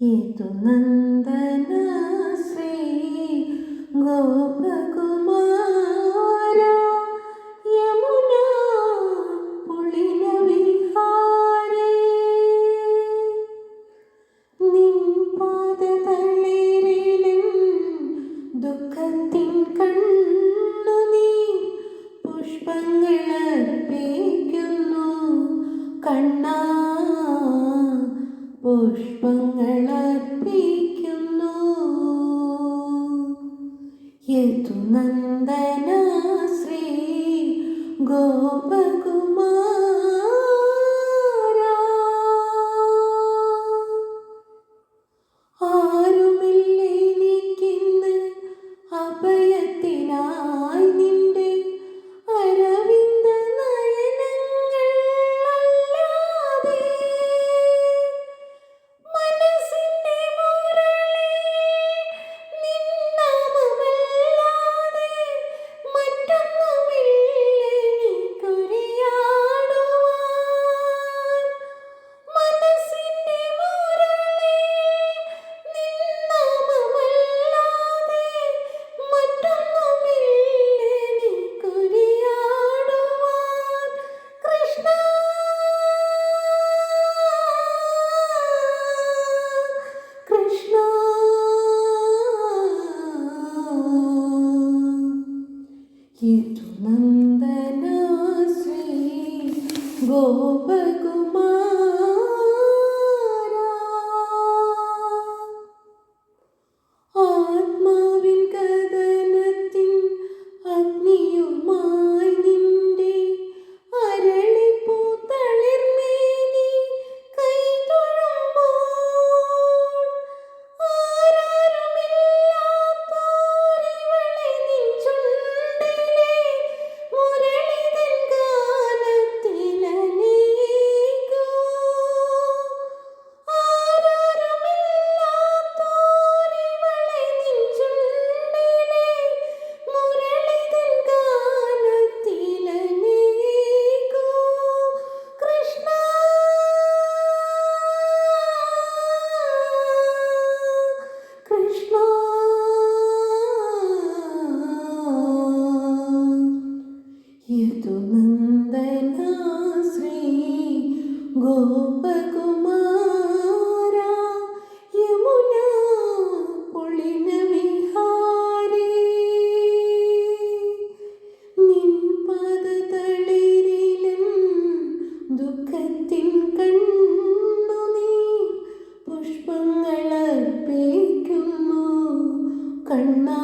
ये तो नंदन श्री गोपकुल കണ്ണ പുഷ്പങ്ങൾ അർപ്പിക്കുന്നു. യതു നന്ദന ശ്രീ ഗോപകു कीर्तनन्दना श्री गोपगो ഹൃദയത്തിൻ കണ്ണു നീ പുഷ്പങ്ങളർപ്പിക്കുന്നു കണ്ണാ